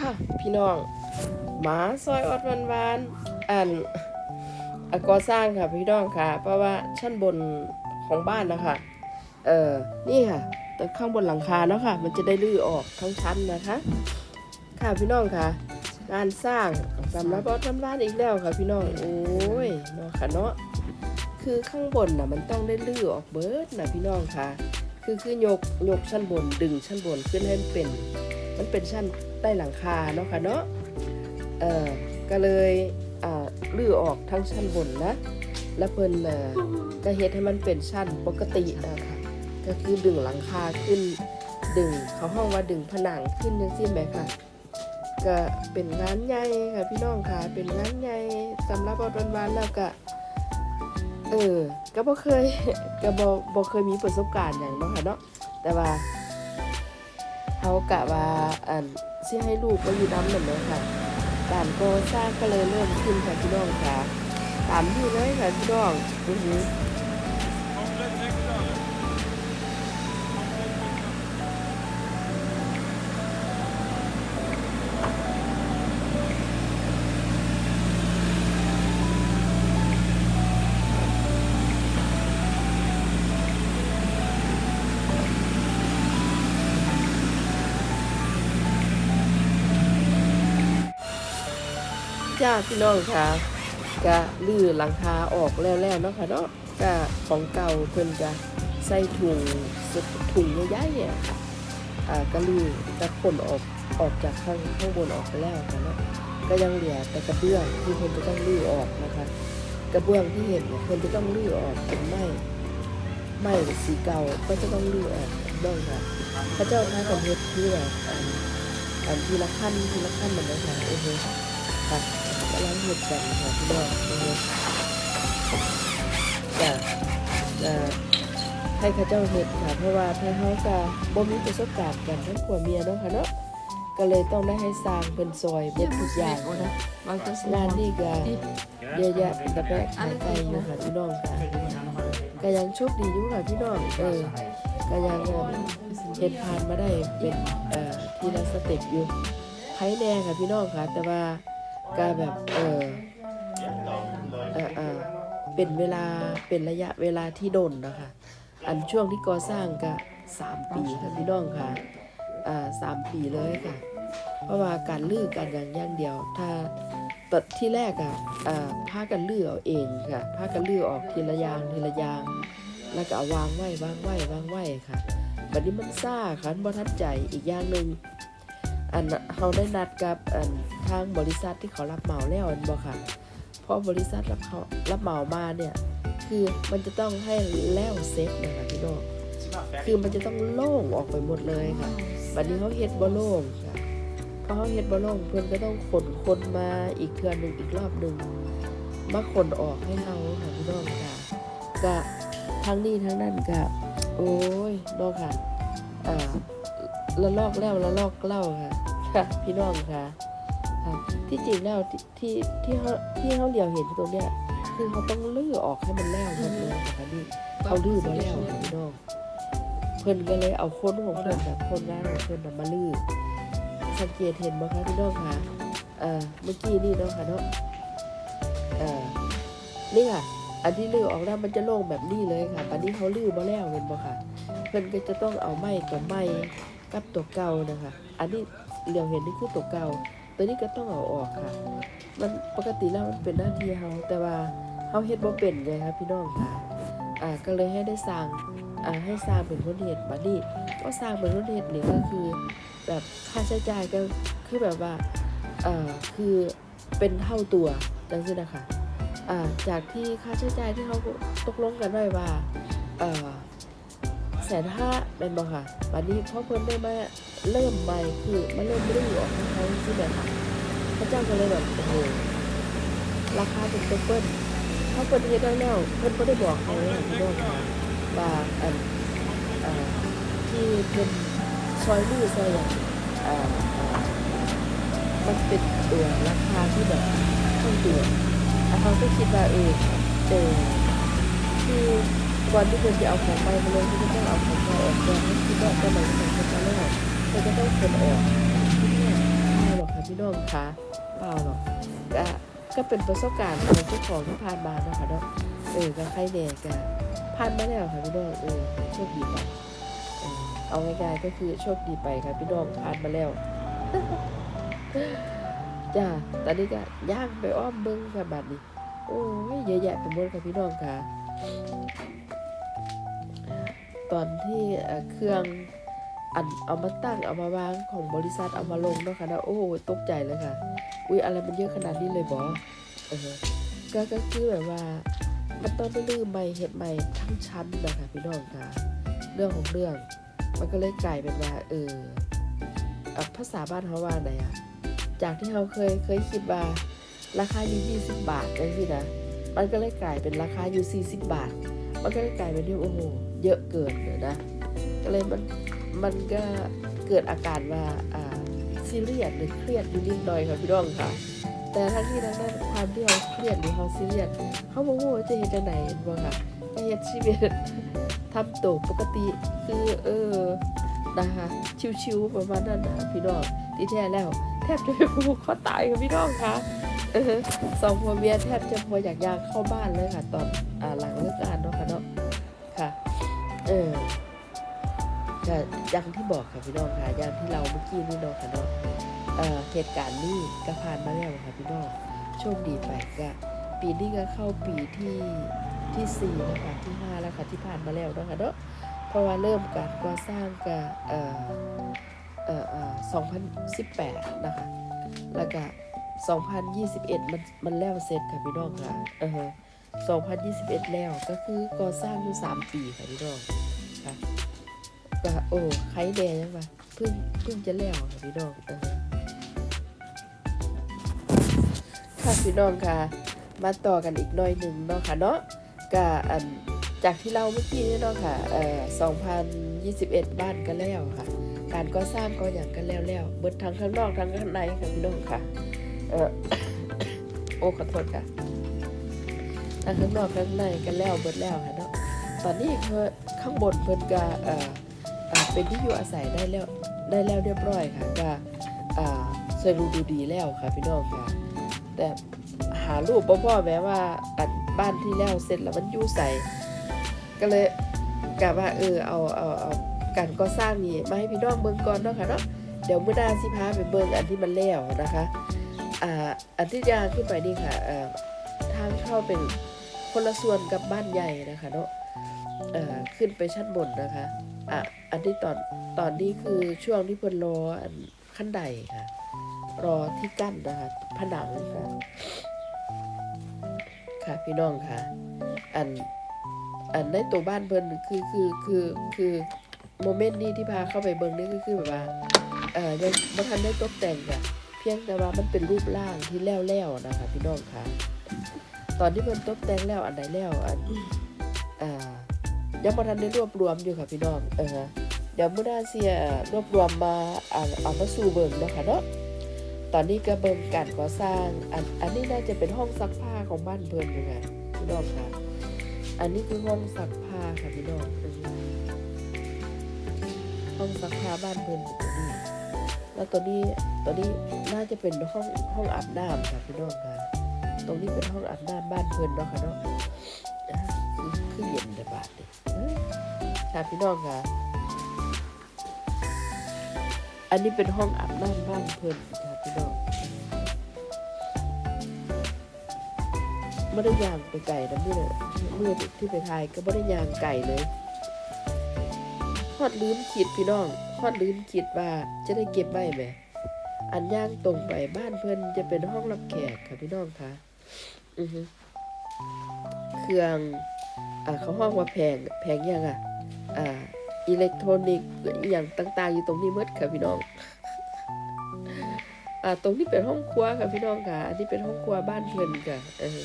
ค่ะ พี่น้องหมาซอยอดวันวานอันอะก่อสร้างค่ะพี่น้องค่ะ เพราะว่าชั้นบนของบ้านนะคะเออนี่ค่ะ แต่ข้างบนหลังคาเนาะค่ะ มันจะได้ลื้อออกทั้งชั้นนะคะ ค่ะพี่น้องค่ะ งานสร้างสำหรับอดวันวานอีกแล้วค่ะ พี่น้องโอ้ยเนาะค่ะเนาะคือข้างบนน่ะมันต้องได้ลื้อออกเบิร์ดนะพี่น้องค่ะ คือคือยกยกชั้นบนดึงชั้นบนขึ้นให้มันเป็น มันเป็นชั้น ใต้หลังคาเนาะค่ะเนาะเอ่อก็เลยอ่าลื้อออกทั้งชั้นบนนะ แล้วเพิ่นอ่อก็เฮ็ดให้มันเป็นชั้นปกตินะคะก็คือดึงหลังคาขึ้นดึงเขาห้องว่าดึงผนังขึ้นจังซี่ไหมค่ะก็เป็นงานใหญ่ค่ะพี่น้องค่ะเป็นงานใหญ่สำหรับวันวานแล้วก็เออก็บ่เคยก็บ่บ่เคยมีประสบการณ์อย่างเนาะค่ะเนาะแต่ว่าเขากะว่าอัน สิให้ลูกก็อยู่น้ำหนึ่งเลยค่ะการก่อสร้างก็เลยเริ่มขึ้นค่ะพี่น้องค่ะตามที่เลยค่ะพี่น้องอือหือ จ้าพี่น้องค่ะก็ลื้อหลังคาออกแล้วๆเนาะค่ะเนาะก็ของเก่าเพิ่นจะใส่ถุงถุงใหญ่ๆเนี่ยค่ะอ่าก็ลื้อจะขนออกออกจากข้างข้างบนออกไปแล้วค่ะเนาะก็ยังเหลือแต่กระเบื้องที่เพิ่นจะต้องลื้อออกนะคะ กระเบื้องที่เห็นเนี่ยเพิ่นจะต้องลื้อออกเป็นไม้ไม้สีเก่าก็จะต้องลื้อออกพี่น้องค่ะพระเจ้าท่ากันเฮ็ดคือแบบอันอันทีละขั้นทีละขั้นเหมือนกันค่ะโอ้โหค่ะำลังเฮ็ดกันค่ะพี่น้องจะจะให้ข้าเจ้าเฮ็ดค่ะเพราะว่าถ้าเฮาก็บ่มีประสบการณ์กันทั้งผัวเมียเนาะค่ะเนาะก็เลยต้องได้ให้สร้างเป็นซอยเบิดทุกอย่างนะงานนี่ก็เยอะแยะเป็นตะแปะขายไก่อยู่ค่ะพี่น้องค่ะก็ยังโชคดีอยู่ค่ะพี่น้องเออก็ยังเฮ็ดผ่านมาได้เป็นเอ่อทีละสเต็ปอยู่ไผแน่ค่ะพี่น้องค่ะ แต่ว่า ก็แบบเออเออเออเป็นเวลาเป็นระยะเวลาที่โดนนะคะ อันช่วงที่ก่อสร้างก็สามปีค่ะพี่น้องค่ะอ่าสามปีเลยค่ะ เพราะว่าการลื้อกันอย่างย่างเดียว ถ้าตอนที่แรกอะอ่าพากันลื้อเอาเองค่ะพากันลื้อออกทีละยางทีละยาง แล้วก็วางไว้วางไว้วางไว้ค่ะบัดนี้มันซ่าค่ะมันบ่ทันใจอีกอย่างหนึ่ง อันเขาได้นัดกับอันทางบริษัทที่เขารับเหมาแล้วอันบ่ค่ะ เพราะบริษัทรับเขารับเหมามาเนี่ย คือมันจะต้องให้แล้วเซ็ตนะคะพี่น้องคือมันจะต้องโล่งออกไปหมดเลยค่ะบัดนี้เขาเฮ็ดบ่โล่งค่ะเพราะเขาเฮ็ดบ่โล่งเพื่อนก็ต้องขนคนมาอีกเทือนหนึ่งอีกรอบหนึ่งมาขนออกให้เราค่ะพี่น้องค่ะก็ทั้งนี้ทั้งนั้นก็โอ้ยน้องค่ะอ่า ละลอกแล้วละลอกเล่าค่ะค่ะ พี่น้องค่ะที่จริงแล้วที่ที่ที่เขาที่เขาเหลียวเห็นตรงเนี้ยคือเขาต้องลื้อออกให้มันแล้วหมดเลยนะคะนี่เขาลื้อมาแล้วพี่น้องเพิ่นก็เลยเอาคนของเพิ่นแบบคนงานของเพิ่นน่ะมาลื้อสังเกตเห็นบ่คะพี่น้องคะเอ่อเมื่อกี้นี่เนาะค่ะเนาะเออนี่ค่ะ อันที่ลื้อออกแล้วมันจะโล่งแบบนี้เลยค่ะตอนนี้เขาลื้อมาแล้วเห็นบ่ค่ะเพิ่นก็จะต้องเอาไม้กับไม้ กับตัวเก่านะคะ อันนี้เหลียวเห็นนี่คือตัวเก่า ตัวนี้ก็ต้องเอาออกค่ะ มันปกติแล้วมันเป็นหน้าที่เฮาแต่ว่าเฮาเฮ็ดบ่เป็นไงครับพี่น้องค่ะ อ่าก็เลยให้ได้สร้างอ่าให้สร้างเป็นคนเฮ็ดบัดนี้ก็สร้างเป็นคนเฮ็ดนี่ก็คือ แบบค่าใช้จ่ายก็คือแบบว่าเอ่อคือเป็นเท่าตัวจังซี่นะคะอ่าจากที่ค่าใช้จ่ายที่เขาตกลงกันไว้ว่าเอ่อ แสนห้าเป็นบ่ค่ะบัดนี้พ่อเพิ่นได้มาเริ่มใหม่คือมาเริ่มรื้อออกให้เขาที่แบบพระเจ้าก็เลยแบบโอ้โหราคาเป็นเปิ้ลเขาเพิ่นเฮ็ดได้แล้วเพิ่นบ่ได้บอกเขาเลยพี่น้องว่าอันที่เป็นซอยมือซอยอย่างมันเป็นตัวราคาที่แบบขึ้นตัวแล้วเขาก็คิดว่าเออเออที่ก่อนที่คนจะเอาของไปมาลงที่ต้อง เอาของไปออกก่อนให้คิดว่าจะไหนของจะมาแล้วเขาจะต้องคนออกที่เนี่ยไม่หรอกค่ะพี่น้องคะเปล่าหรอกก็ก็เป็นประสบการณ์ของเจ้าของที่ผ่านมาเนาะค่ะเนาะเออก็ใครแน่ก็ผ่านมาแล้วค่ะพี่น้องเออโชคดีไปเออเอาง่ายๆก็คือโชคดีไปค่ะพี่น้องผ่านมาแล้วจ้าตอนนี้ก็ย่างไปอ้อมเบิ้งค่ะบัดนี้ โอ้ยเยอะแยะไปหมดค่ะพี่น้องค่ะ ตอนที่เครื่องอันเอามาตั้งเอามาวางของบริษัทเอามาลงเนาะค่ะนะโอ้ตกใจเลยค่ะ อุ้ยอะไรมันเยอะขนาดนี้เลยบอเออก็ก็คือแบบว่ามันต้องได้ลืมใหม่เห็ดใหม่ทั้งชั้นนะคะพี่น้องค่ะ เรื่องของเรื่อง มันก็เลยกลายเป็นว่าเออภาษาบ้านเขาว่าไหนอะจากที่เขาเคยเคยคิดว่าราคาอยู่ 20 บาทจังสินะมันก็เลยกลายเป็นราคาอยู่ 40 บาท มันก็เลยกลายเป็นที่โอ้โห เยอะเกินเลยนะก็เลยมันมันก็เกิดอาการว่าอ่าซีเรียสหรือเครียดอยู่นิดหน่อยค่ะพี่น้องค่ะ แต่ทั้งที่ทั้งนั้นความที่เราเครียดหรือเราซีเรียสเขาบอกว่าจะเห็นจังไหนบ้างค่ะก็เห็นชีวิตทำตัวปกติคือเออนะคะชิวๆประมาณนั้นนะพี่น้องที่แท้แล้ว แทบจะไม่ผูกคอตายค่ะพี่น้องค่ะสองผัวเมียแทบจะพออยากยางเข้าบ้านเลยค่ะ ตอนอหลังเลิกงานเนาะค่ะเนาะ เออก็อย่างที่บอกค่ะพี่น้องค่ะอย่างที่เราเมื่อกี้นี่เนาะค่ะเนาะเอ่อเหตุการณ์นี้ก็ผ่านมาแล้วค่ะพี่น้องโชคดีไปก็ปีนี้ก็เข้าปีที่ที่สี่แล้วค่ะที่ห้าแล้วค่ะที่ผ่านมาแล้วเนาะค่ะเนาะเพราะว่าเริ่มการก่อสร้างก็เอ่อเอ่อเอ่อ2018นะคะแล้วก็2021 มันมันแล้วเสร็จค่ะพี่น้องค่ะเออ 2021 แล้วก็คือก่อสร้างอยู่3ปีค่ะพี่น้องค่ะก็โอ้ใครแดงยังวะเพิ่งเพิ่งจะแล้วค่ะพี่น้องค่ะพี่น้องค่ะ มาต่อกันอีกหน่อยหนึ่งเนาะค่ะเนาะก็อันจากที่เราเมื่อกี้นี่เนาะค่ะเอ่อ2021 บ้านก็แล้วค่ะ การก่อสร้างก็อย่างกันแล้วแล้วเบิดทั้งข้างนอกทั้งข้างในค่ะพี่น้องค่ะเออโอ้ขอโทษค่ะ ทั้งข้างนอกข้างในกันแล้วเบิดแล้วค่ะเนาะตอนนี้ข้างบนเพิ่นก็เอ่อเป็นที่อยู่อาศัยได้แล้วได้แล้วเรียบร้อยค่ะก็อ่าสวยดูดูดีแล้วค่ะพี่น้องค่ะ แต่หารูปบ่พ่อแม้ว่าอันบ้านที่แล้วเสร็จแล้วมันอยู่ใส่ก็เลยกะว่าเออเอาเอาเอาการก่อสร้างนี่มาให้พี่น้องเบิ่งก่อนเนาะค่ะเนาะเดี๋ยวเมื้อหน้าสิพาไปเบิ่งอันที่มันแล้วนะคะอ่าอันที่ยางขึ้นไปนี่ค่ะอ่อทางเข้าเป็น คนละส่วนกับบ้านใหญ่นะคะเนาะขึ้นไปชั้นบนนะคะอะอันที่ตอนตอนนี้คือช่วงที่เพิ่นรออันขั้นใดค่ะ รอที่กั้นนะคะผนังค่ะค่ะพี่น้องค่ะ อันอันในตัวบ้านเพิ่นคือคือคือคือโมเมนต์นี้ที่พาเข้าไปเบิ่งนี่ก็คือแบบว่าเอ่อยังบ่ทันได้ตกแต่งค่ะ เพียงแต่ว่ามันเป็นรูปร่างที่แล้วๆนะคะพี่น้องค่ะ ตอนที่เพิ่นตกแต่งแล้วอันไหนแล้วอันอ่ายังบ่ทันได้รวบรวมอยู่ค่ะพี่น้องเออเดี๋ยวมื้อหน้าเสียรวบรวมมาอ่าเอามาสู่เบิ่งเนาะค่ะเนาะตอนนี้ก็เบิ่งการก่อสร้างอันอันนี้น่าจะเป็นห้องซักผ้าของบ้านเพิ่นอยู่ค่ะพี่น้องค่ะ อันนี้คือห้องซักผ้าค่ะพี่น้องเออห้องซักผ้าบ้านเพิ่นอยู่ตรงนี้แล้วตัวนี้ตัวนี้น่าจะเป็นห้องห้องอาบน้ำค่ะพี่น้องค่ะ ตรงนี้เป็นห้องอาบน้ำบ้านเพิ่อนเนาะค่ะเนาะอ่าคือคือเย็นในบาทเลยเอ้ยค่ะพี่น้องค่ะ อันนี้เป็นห้องอาบน้ำบ้านเพิ่อนค่ะพี่น้องไม่ได้ยางไปไก่นะเมื่อเมื่อที่ไปทายก็ไม่ได้ยางไก่เลยฮอดลืมคิดพี่น้องฮอดลืมคิดว่าจะได้เก็บไว้ไหม อันย่างตรงไปบ้านเพื่อนจะเป็นห้องรับแขกค่ะพี่น้องคะ อือฮึเครื่อง อ่าเขาห้องว่าแพง แพงยังอะ อ่า อิเล็กทรอนิกส์อย่างต่าง ๆ อยู่ตรงนี้หมดค่ะพี่น้อง อ่า ตรงนี้เป็นห้องครัวค่ะพี่น้องค่ะ อันนี้เป็นห้องครัวบ้านเพื่อนค่ะเออ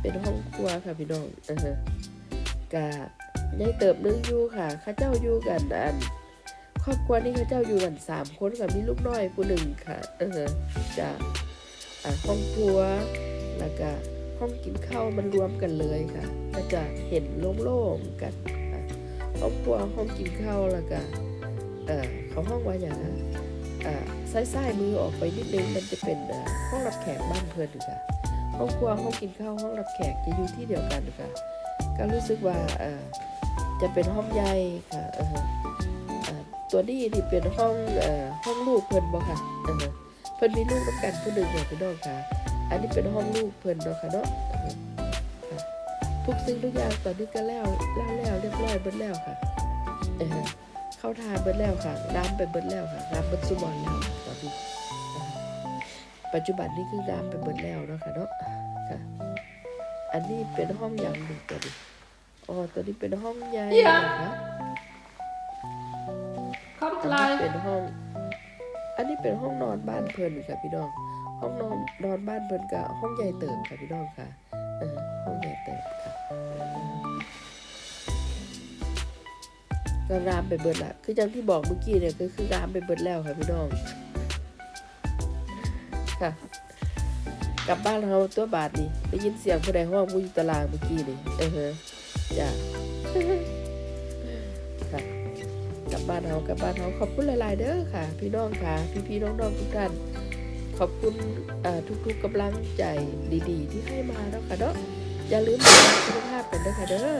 เป็นห้องครัวค่ะพี่น้องเออกะยายเติบนึงอยู่ค่ะข้าเจ้าอยู่กันอันครอบครัวนี้เขาเจ้าอยู่กันสามคนกับมีลูกน้อยผู้หนึ่งค่ะ เออจะอ่า ห้องครัวแล้วก็ห้องกินข้าวมันรวมกันเลยค่ะ ก็จะเห็นโล่งๆกันห้องครัวห้องกินข้าวแล้วก็เขาห้องว่าอย่างนะอ่าซ้ายมือออกไปนิดนึงมันจะเป็นห้องรับแขกบ้านเพิ่อยู่ค่ะห้องครัวห้องกินข้าวห้องรับแขกจะอยู่ที่เดียวกันค่ะก็รู้สึกว่าจะเป็นห้องใหญ่ค่ะตัวนี้นี่เป็นห้องห้องลูกเพิ่อนบ่ค่ะ เออเพิ่นมีลูกน้ำกันผู้หนึ่งเนี่ยพี่น้องค่ะ อันนี้เป็นห้องลูกเพิ่นเนาะค่ะเนาะเออค่ะทุกสิ่งทุกอย่างตอนนี้ก็แล้วแล้วแล้วเรียบร้อยเบิดแล้วค่ะเออเข้าทานเบิดแล้วค่ะน้ำไปเบิดแล้วค่ะน้ำเบิดสุบอนแล้วตอนนี้เออปัจจุบันนี้คือน้ำไปเบิดแล้วเนาะค่ะเนาะค่ะ อันนี้เป็นห้องอย่างหนึ่งตัวนี้อ๋อตัวนี้เป็นห้องใหญ่นะคะ Komt อันนี้ gleich. อันนี้เป็นห้องนอนบ้านเพิ่นค่ะพี่น้อง ห้องนอนนอนบ้านเพิ่นกับห้องใหญ่เติบค่ะพี่น้องค่ะห้องใหญ่เติบค่ะก็รามไปเบิดละคือจังที่บอกเมื่อกี้เนี่ยก็คือรามไปเบิดแล้วค่ะพี่น้อง ค่ะ กลับบ้านเราตัวบาทนี่ได้ยินเสียงผู้ใดห้องผู้อยู่ตารางเมื่อกี้นี่เออฮะจ้ะค่ะ กลับบ้านเรากลับบ้านเราขอบคุณหลาย ๆ เด้อค่ะ พี่น้องค่ะ พี่ๆน้องๆทุกท่าน ขอบคุณทุกๆกำลังใจดีๆ ที่ให้มาแล้วค่ะเนาะอย่าลืมดูแลสุขภาพกันด้วยค่ะเด้อ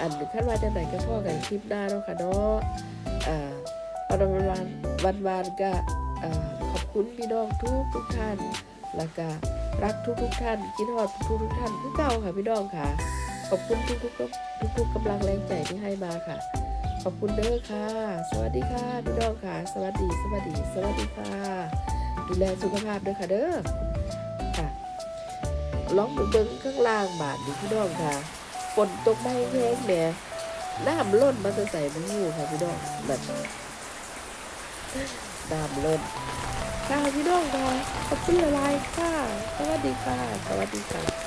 อันขั้นว่าจะไหนก็พ่อกันคลิปหน้าแล้วค่ะเนาะอ่าวันวันวันวันก็ขอบคุณพี่น้องทุกทุกๆท่าน แล้วก็รักทุกทุกๆท่านคิดฮอดทุกทุกๆท่านคือเก่าค่ะพี่น้องค่ะ ขอบคุณทุกๆทุกๆกำลังแรงใจที่ให้มาค่ะ ขอบคุณเด้อค่ะ สวัสดีค่ะพี่น้องค่ะ สวัสดี สวัสดี สวัสดีค่ะ ดูแลสุขภาพด้วยค่ะเด้อค่ะลองเบิ้งข้างล่างบาทดิพี่น้องค่ะฝนตกไม่แห้งแหน่น้ำล้นมาจะใส่มันอยู่ค่ะพี่น้องแบบน้ำล้นค่ะพี่น้องค่ะขอบคุณหลายค่ะ สวัสดีค่ะ สวัสดีค่ะ